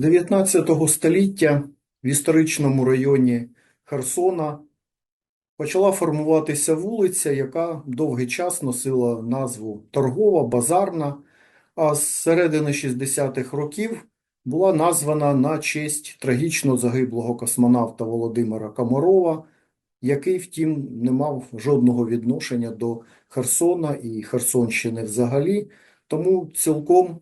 19 століття в історичному районі Херсона почала формуватися вулиця, яка довгий час носила назву Торгова, Базарна, а з середини 60-х років була названа на честь трагічно загиблого космонавта Володимира Комарова, який, втім, не мав жодного відношення до Херсона і Херсонщини взагалі. Тому цілком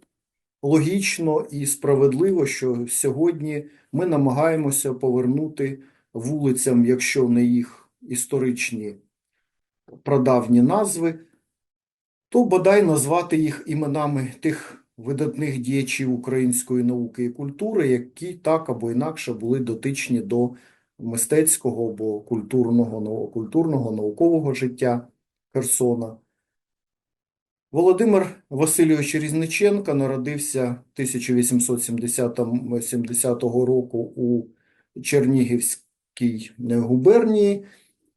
логічно і справедливо, що сьогодні ми намагаємося повернути вулицям, якщо не їх історичні прадавні назви, то бодай назвати їх іменами тих видатних діячів української науки і культури, які так або інакше були дотичні до мистецького або культурного, культурного наукового життя Херсона. Володимир Васильович Різниченко народився 1870 року у Чернігівській губернії,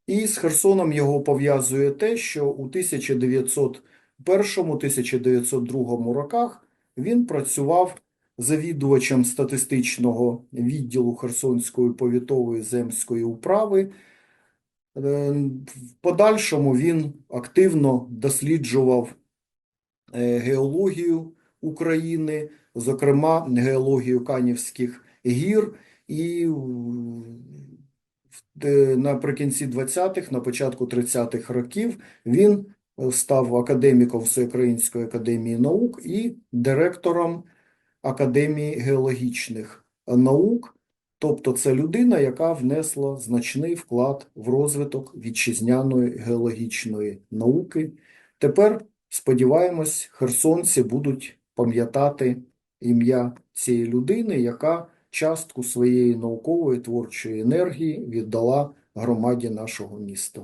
і з Херсоном його пов'язує те, що у 1901-1902 роках він працював завідувачем статистичного відділу Херсонської повітової земської управи. Е, В подальшому він активно досліджував геологію України, зокрема геологію Канівських гір, і наприкінці 20-х, на початку 30-х років він е, став академіком Всеукраїнської академії наук і директором Академії геологічних наук. Тобто це людина, яка внесла значний вклад в розвиток вітчизняної геологічної науки. Тепер, сподіваємось, херсонці будуть пам'ятати ім'я цієї людини, яка частку своєї наукової творчої енергії віддала громаді нашого міста.